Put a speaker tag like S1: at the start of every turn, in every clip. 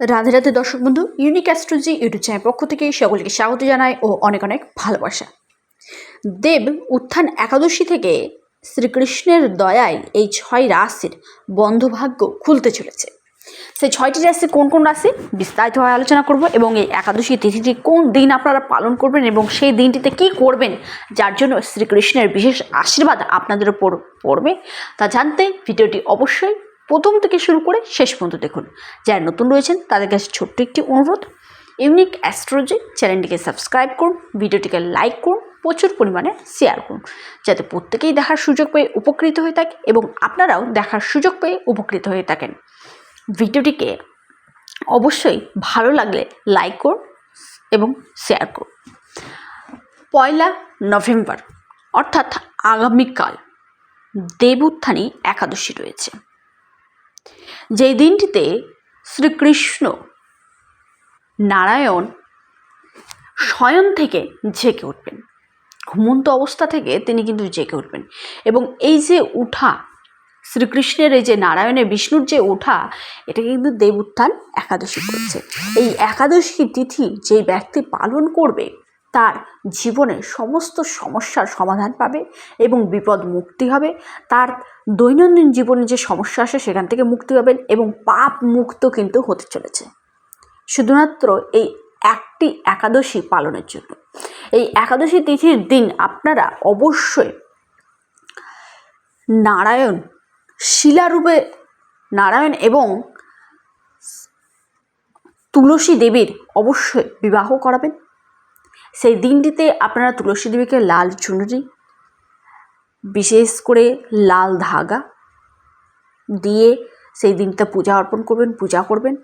S1: রাধে রাধে দর্শক বন্ধু unique astrology YouTube channel পক্ষ থেকে সকলকে স্বাগত জানাই ও অনেক অনেক ভালোবাসা। দেব উত্থান একাদশী থেকে শ্রীকৃষ্ণের দয়ায় এই ছয় রাশির বন্ধভাগ্য খুলতে চলেছে। সেই ছয়টি রাশি কোন কোন রাশি বিস্তারিতভাবে আলোচনা করব এবং এই একাদশী তিথিটি কোন দিন আপনারা পালন করবেন এবং সেই দিনটিতে কি করবেন, যার জন্য শ্রীকৃষ্ণের বিশেষ আশীর্বাদ আপনাদের উপর পড়বে তা জানতে ভিডিওটি অবশ্যই প্রথম থেকে শুরু করে শেষ পর্যন্ত দেখুন। যারা নতুন রয়েছেন তাদের কাছে ছোট্ট একটি অনুরোধ। ইউনিক অ্যাস্ট্রোলজি চ্যানেলটিকে সাবস্ক্রাইব করুন, ভিডিওটিকে লাইক করুন, প্রচুর পরিমাণে শেয়ার করুন, যাতে প্রত্যেকেই দেখার সুযোগ পেয়ে উপকৃত হয়ে থাকে এবং আপনারাও দেখার সুযোগ পেয়ে উপকৃত হয়ে থাকেন। ভিডিওটিকে অবশ্যই ভালো লাগলে লাইক করুন এবং শেয়ার করুন। পয়লা নভেম্বর, অর্থাৎ আগামীকাল দেবউত্থানী একাদশী রয়েছে। যেই দিনটিতে শ্রীকৃষ্ণ নারায়ণ শয়ন থেকে জেগে উঠবেন। ঘুমন্ত অবস্থা থেকে তিনি কিন্তু জেগে উঠবেন। এবং এই যে উঠা, শ্রীকৃষ্ণের এই যে নারায়ণের বিষ্ণুর যে ওঠা এটা কিন্তু দেব উত্থান একাদশী করছে এই একাদশী তিথি যে ব্যক্তি পালন করবে তার জীবনে সমস্ত সমস্যার সমাধান পাবে এবং বিপদ মুক্তি হবে। তার দৈনন্দিন জীবনে যে সমস্যা আসে সেখান থেকে মুক্তি পাবেন এবং পাপ মুক্ত কিন্তু হতে চলেছে। শুধুমাত্র এই একটি একাদশী পালনের জন্য। এই একাদশী তিথির দিন আপনারা অবশ্যই নারায়ণ, শিলারূপে নারায়ণ এবং তুলসী দেবীর অবশ্যই বিবাহ করাবেন। সেই দিনটিতে আপনারা তুলসী দেবীকে লাল চুনরি, বিশেষ করে লাল ধাগা দিয়ে সেই দিনটা পূজা অর্পণ করবেন, পূজা করবেন।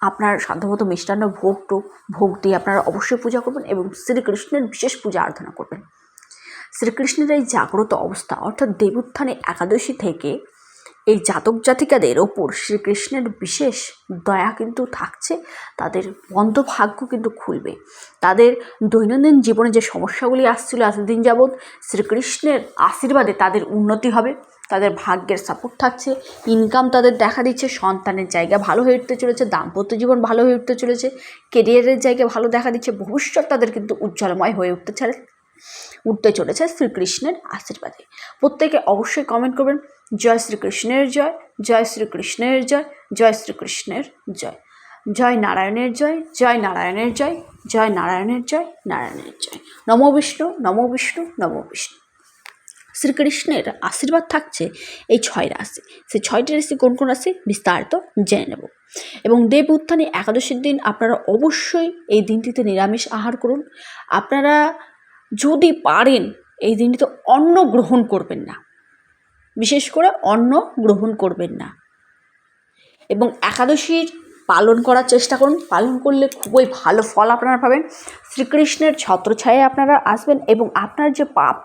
S1: আপনার সাধ্যমতো মিষ্টান্ন ভোগ টোগ ভোগ দিয়ে আপনারা অবশ্যই পূজা করবেন এবং শ্রীকৃষ্ণের বিশেষ পূজা আরাধনা করবেন। শ্রীকৃষ্ণের এই জাগ্রত অবস্থা অর্থাৎ দেবুত্থানে একাদশী থেকে এই জাতক জাতিকাদের ওপর শ্রীকৃষ্ণের বিশেষ দয়া কিন্তু থাকছে, তাদের বন্ধ ভাগ্য কিন্তু খুলবে। তাদের দৈনন্দিন জীবনে যে সমস্যাগুলি আসছিল এতদিন যাবৎ, শ্রীকৃষ্ণের আশীর্বাদে তাদের উন্নতি হবে, তাদের ভাগ্যের সাপোর্ট থাকছে ইনকাম তাদের দেখা দিচ্ছে, সন্তানের জায়গা ভালো হয়ে উঠতে চলেছে, দাম্পত্য জীবন ভালো হয়ে উঠতে চলেছে কেরিয়ারের জায়গা ভালো দেখা দিচ্ছে, ভবিষ্যৎ তাদের কিন্তু উজ্জ্বলময় হয়ে উঠতে চলে, উঠতে চলেছে শ্রীকৃষ্ণের আশীর্বাদে। প্রত্যেকে অবশ্যই কমেন্ট করবেন। জয় শ্রীকৃষ্ণের জয় জয় শ্রীকৃষ্ণের জয় জয় শ্রীকৃষ্ণের জয়। জয় নারায়ণের জয় জয় নারায়ণের জয় জয় নারায়ণের জয় নারায়ণের জয়। নম বিষ্ণু নম বিষ্ণু নম বিষ্ণু। শ্রীকৃষ্ণের আশীর্বাদ থাকছে এই ছয় রাশি। সেই ছয়টি রাশি কোন কোন রাশি? বিস্তারিত জেনে নেব। এবং দেব উত্থানে একাদশীর দিন আপনারা অবশ্যই এই দিনটিতে নিরামিষ আহার করুন। আপনারা যদি পারেন, এই দিনটিতে অন্ন গ্রহণ করবেন না। বিশেষ করে অন্ন গ্রহণ করবেন না। এবং একাদশীর পালন করার চেষ্টা করুন। পালন করলে খুবই ভালো ফল আপনারা পাবেন। শ্রীকৃষ্ণের ছত্রছায়ায় আপনারা আসবেন এবং আপনার যে পাপ,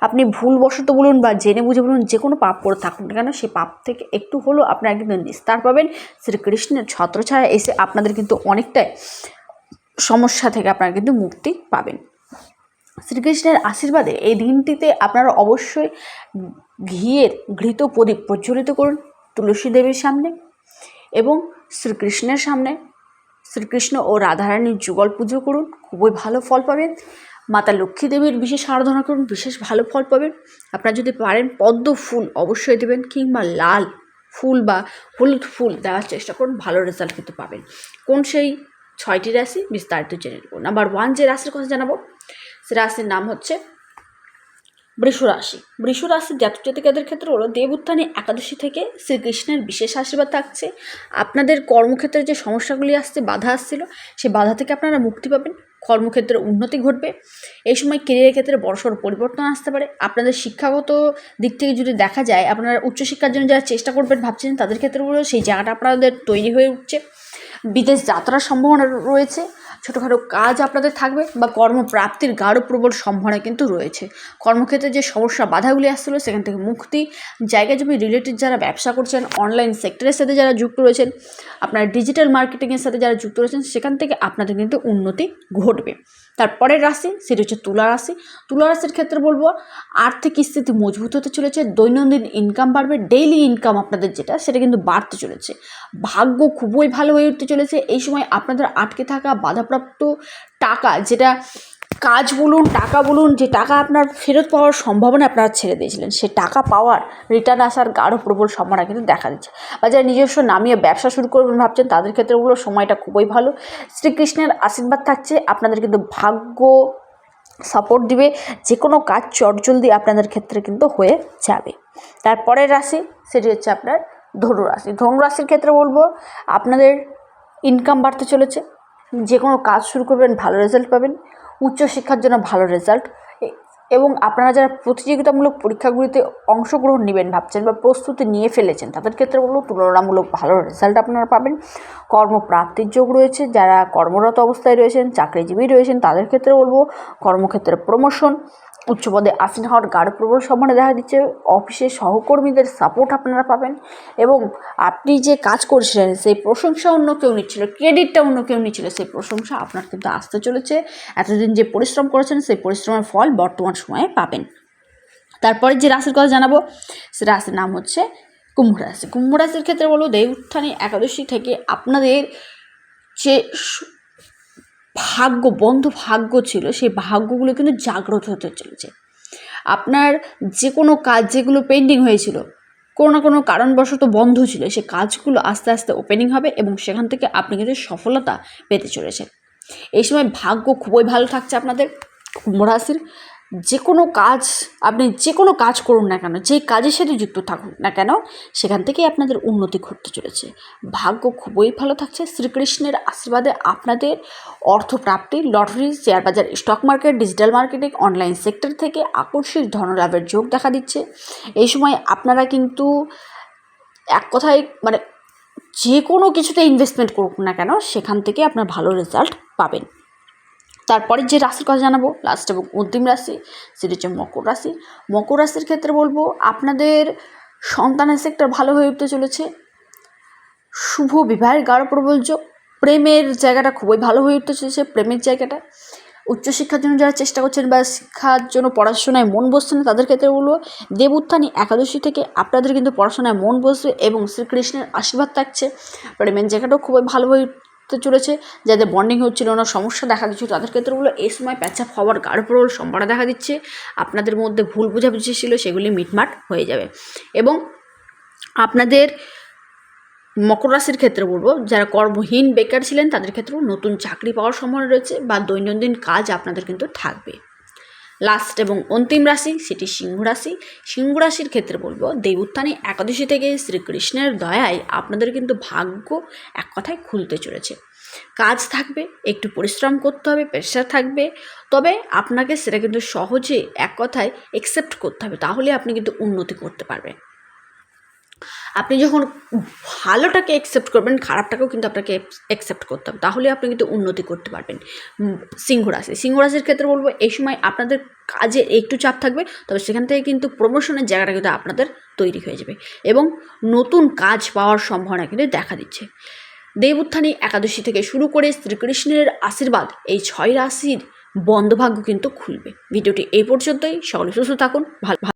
S1: আপনি ভুলবশত বলুন বা জেনে বুঝে বলুন যে কোনো পাপ করে থাকুন কেন সেই পাপ থেকে একটু হলেও আপনারা কিন্তু নিস্তার পাবেন। শ্রীকৃষ্ণের ছত্রছায়া এসে আপনাদের কিন্তু অনেকটাই সমস্যা থেকে আপনারা কিন্তু মুক্তি পাবেন। শ্রীকৃষ্ণের আশীর্বাদে এই দিনটিতে আপনারা অবশ্যই ঘিয়ের ঘৃত প্রদীপ প্রজ্বলিত করুন তুলসী দেবীর সামনে এবং শ্রীকৃষ্ণের সামনে। শ্রীকৃষ্ণ ও রাধারানীর যুগল পুজো করুন, খুবই ভালো ফল পাবেন। মাতা লক্ষ্মী দেবীর বিশেষ আরাধনা করুন, বিশেষ ভালো ফল পাবেন। আপনারা যদি পারেন পদ্ম ফুল অবশ্যই দেবেন কিংবা লাল ফুল বা হলুদ ফুল দেওয়ার চেষ্টা করুন, ভালো রেজাল্ট কিন্তু পাবেন। কোন সেই ছয়টি রাশি বিস্তারিত জেনে নেব। নাম্বার ওয়ান যে রাশির কথা জানাব, সে রাশির নাম হচ্ছে বৃষ রাশি। জাতক জাতিকাদের ক্ষেত্রে হলো দেব উত্থানে একাদশী থেকে শ্রীকৃষ্ণের বিশেষ আশীর্বাদ থাকছে। আপনাদের কর্মক্ষেত্রে যে সমস্যাগুলি আসছে, বাধা আসছিল সেই বাধা থেকে আপনারা মুক্তি পাবেন। কর্মক্ষেত্রে উন্নতি ঘটবে। এই সময় কেরিয়ারের ক্ষেত্রে বড়সড় পরিবর্তন আসতে পারে। আপনাদের শিক্ষাগত দিক থেকে যদি দেখা যায়, আপনারা উচ্চশিক্ষার জন্য যারা চেষ্টা করবেন ভাবছেন, তাদের ক্ষেত্রে সেই জায়গাটা আপনাদের তৈরি হয়ে উঠছে। বিদেশ যাত্রার সম্ভাবনা রয়েছে। ছোটোখাটো কাজ আপনাদের থাকবে বা কর্মপ্রাপ্তির গাঢ় প্রবল সম্ভাবনা কিন্তু রয়েছে। কর্মক্ষেত্রে যে সমস্যা বাধাগুলি আসছিল, সেখান থেকে মুক্তি, জায়গা জমি রিলেটেড যারা ব্যবসা করছেন অনলাইন সেক্টরের সাথে যারা যুক্ত রয়েছেন, আপনার ডিজিটাল মার্কেটিংয়ের সাথে যারা যুক্ত রয়েছেন, সেখান থেকে আপনাদের কিন্তু উন্নতি ঘটবে। তারপরের রাশি সেটি হচ্ছে তুলা রাশি। তুলা রাশির ক্ষেত্রে বলব, আর্থিক স্থিতি মজবুত হতে চলেছে, দৈনন্দিন ইনকাম বাড়বে ডেইলি ইনকাম আপনাদের যেটা, সেটা কিন্তু বাড়তে চলেছে। ভাগ্য খুবই ভালো হয়ে উঠতে চলেছে, এই সময় আপনাদের আটকে থাকা বাধাপ্রাপ্ত টাকা যেটা কাজ বলুন, টাকা বলুন, যে টাকা আপনার ফেরত পাওয়ার সম্ভাবনা আপনারা ছেড়ে দিয়েছিলেন, সে টাকা পাওয়ার রিটার্ন আসার গাঢ় প্রবল সম্ভাবনা কিন্তু দেখা দিচ্ছে। বা যারা নিজস্ব নামিয়ে ব্যবসা শুরু করবেন ভাবছেন, তাদের ক্ষেত্রে বলব সময়টা খুবই ভালো। শ্রীকৃষ্ণের আশীর্বাদ থাকছে, আপনাদের কিন্তু ভাগ্য সাপোর্ট দিবে, যে কোনো কাজ চটজলদি আপনাদের ক্ষেত্রে কিন্তু হয়ে যাবে। তারপরের রাশি, সেটি হচ্ছে আপনার ধনু রাশি। ধনু রাশির ক্ষেত্রে বলব, আপনাদের ইনকাম বাড়তে চলেছে, যে কোনো কাজ শুরু করবেন, ভালো রেজাল্ট পাবেন। উচ্চশিক্ষার জন্য ভালো রেজাল্ট এবং আপনারা যারা প্রতিযোগিতামূলক পরীক্ষাগুলিতে অংশগ্রহণ নেবেন ভাবছেন বা প্রস্তুতি নিয়ে ফেলেছেন, তাদের ক্ষেত্রে বলব তুলনামূলক ভালো রেজাল্ট আপনারা পাবেন। কর্মপ্রাপ্তির যোগ রয়েছে, যারা কর্মরত অবস্থায় রয়েছেন, চাকরিজীবী রয়েছেন, তাদের ক্ষেত্রে বলব কর্মক্ষেত্রে প্রমোশন উচ্চ পদে আসীন হওয়ার গাঢ় প্রবল সম্ভাবনা দেখা দিচ্ছে। অফিসের সহকর্মীদের সাপোর্ট আপনারা পাবেন এবং আপনি যে কাজ করছিলেন, সেই প্রশংসা অন্য কেউ নিচ্ছিল ক্রেডিটটা অন্য কেউ নিচ্ছিল, সেই প্রশংসা আপনার কিন্তু আসতে চলেছে। এতদিন যে পরিশ্রম করেছেন, সেই পরিশ্রমের ফল বর্তমান সময়ে পাবেন। তারপরে যে রাশির কথা জানাব, সে রাশির নাম হচ্ছে কুম্ভ রাশি। কুম্ভ রাশির ক্ষেত্রে বলব দেব উত্থানে একাদশী থেকে আপনাদের যে ভাগ্য, বন্ধ ভাগ্য ছিল, সেই ভাগ্যগুলো কিন্তু জাগ্রত হতে চলেছে। আপনার যে কোনো কাজ যেগুলো পেন্ডিং হয়েছিল, কোনো না কোনো কারণবশত বন্ধ ছিল, সে কাজগুলো আস্তে আস্তে ওপেনিং হবে এবং সেখান থেকে আপনি কিন্তু সফলতা পেতে চলেছেন। এই সময় ভাগ্য খুবই ভালো থাকছে আপনাদের, কুম্ভ রাশির। যে কোনো কাজ, আপনি যে কোনো কাজ করুন না কেন, যেই কাজের সাথে যুক্ত থাকুন না কেন, সেখান থেকেই আপনাদের উন্নতি ঘটতে চলেছে। ভাগ্য খুবই ভালো থাকছে। শ্রীকৃষ্ণের আশীর্বাদে আপনাদের অর্থপ্রাপ্তি, লটারি, শেয়ার বাজার, stock market, digital marketing, online sector থেকে আকস্মিক ধনলাভের যোগ দেখা দিচ্ছে। এই সময় আপনারা কিন্তু এক কথায় মানে যে কোনো কিছুতে ইনভেস্টমেন্ট করুক না কেন, সেখান থেকে আপনার ভালো রেজাল্ট পাবেন। তারপরে যে রাশির কথা জানাব লাস্ট এবং অন্তিম রাশি, সেটি হচ্ছে মকর রাশি। মকর রাশির ক্ষেত্রে বলব, আপনাদের সন্তানের সেক্টর ভালো হয়ে উঠতে চলেছে। শুভ বিবাহের গাঢ় প্রবল যোগ প্রেমের জায়গাটা খুবই ভালো হয়ে উঠতে চলেছে, প্রেমের জায়গাটা। উচ্চশিক্ষার জন্য যারা চেষ্টা করছেন বা শিক্ষার জন্য পড়াশোনায় মন বসছে না, তাদের ক্ষেত্রে বলব দেব উত্থানী একাদশী থেকে আপনাদের কিন্তু পড়াশোনায় মন বসবে এবং শ্রীকৃষ্ণের আশীর্বাদ থাকছে। প্রেমের জায়গাটাও খুবই ভালো হয়ে উঠতে চলেছে, যাদের বন্ডিং হচ্ছিল না, সমস্যা দেখা দিচ্ছিল, তাদের ক্ষেত্রগুলো এই সময় প্যাচাপ হওয়ার গাঢ়প্রবল সম্ভাবনা দেখা দিচ্ছে। আপনাদের মধ্যে ভুল বোঝাবুঝি ছিল, সেগুলি মিটমাট হয়ে যাবে। এবং আপনাদের মকর রাশির ক্ষেত্রে বলব, যারা কর্মহীন বেকার ছিলেন, তাদের ক্ষেত্রেও নতুন চাকরি পাওয়ার সম্ভাবনা রয়েছে বা দৈনন্দিন কাজ আপনাদের কিন্তু থাকবে। লাস্ট এবং অন্তিম রাশি সেটি সিংহ রাশি। সিংহ রাশির ক্ষেত্রে বলব দেবুত্থানী একাদশী থেকে শ্রীকৃষ্ণের দয়ায় আপনাদের কিন্তু ভাগ্য এক কথায় খুলতে চলেছে। কাজ থাকবে, একটু পরিশ্রম করতে হবে প্রেশার থাকবে, তবে আপনাকে সেটা কিন্তু সহজে এক কথায় অ্যাকসেপ্ট করতে হবে, তাহলে আপনি কিন্তু উন্নতি করতে পারবেন। আপনি যখন ভালোটাকে অ্যাকসেপ্ট করবেন, খারাপটাকেও কিন্তু আপনাকে অ্যাকসেপ্ট করতে হবে। তাহলে আপনি কিন্তু উন্নতি করতে পারবেন। সিংহ রাশি। সিংহ রাশির ক্ষেত্রে বলব, এই সময় আপনাদের কাজে একটু চাপ থাকবে, তবে সেখান থেকে কিন্তু প্রমোশনের জায়গাটা কিন্তু আপনাদের তৈরি হয়ে যাবে এবং নতুন কাজ পাওয়ার সম্ভাবনা কিন্তু দেখা দিচ্ছে। দেবউত্থানী একাদশী থেকে শুরু করে শ্রীকৃষ্ণের আশীর্বাদ, এই ছয় রাশির বন্ধভাগ্য কিন্তু খুলবে। ভিডিওটি এই পর্যন্তই। সকলে সুস্থ থাকুন, ভালো